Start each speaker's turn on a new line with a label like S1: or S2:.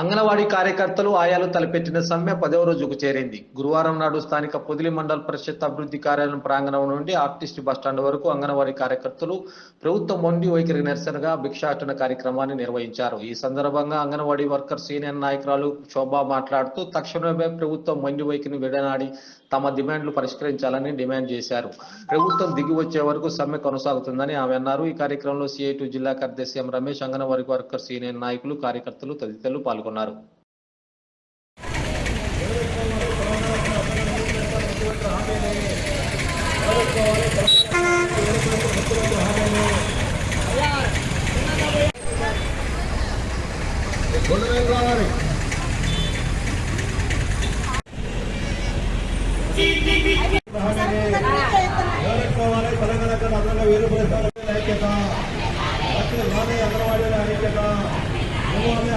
S1: అంగన్వాడీ కార్యకర్తలు ఆయాలు తలపెట్టిన సమ్మె పదవ రోజుకు చేరింది. గురువారం నాడు స్థానిక పొదిలి మండల పరిషత్ అభివృద్ధి కార్యాలయం ప్రాంగణం నుండి ఆర్టిస్ట్ బస్టాండ్ వరకు అంగన్వాడీ కార్యకర్తలు ప్రభుత్వం మొండి వైఖరి నిరసనగా భిక్షాటన కార్యక్రమాన్ని నిర్వహించారు. ఈ సందర్భంగా అంగన్వాడీ వర్కర్ సీనియర్ నాయకురాలు శోభ మాట్లాడుతూ తక్షణమే ప్రభుత్వం మొండి వైఖరిని విడనాడి తమ డిమాండ్లు పరిష్కరించాలని డిమాండ్ చేశారు. ప్రభుత్వం దిగి వచ్చే వరకు సమ్మె కొనసాగుతుందని ఆమె అన్నారు. ఈ కార్యక్రమంలో సిఐటి జిల్లా కార్యదర్శి M Ramesh Anganwadi worker senior నాయకులు కార్యకర్తలు తదితరులు పాల్గొన్నారు.
S2: పాల్గొన్నారు. తెలంగాణ అదనంగా వేరు ఐక్యత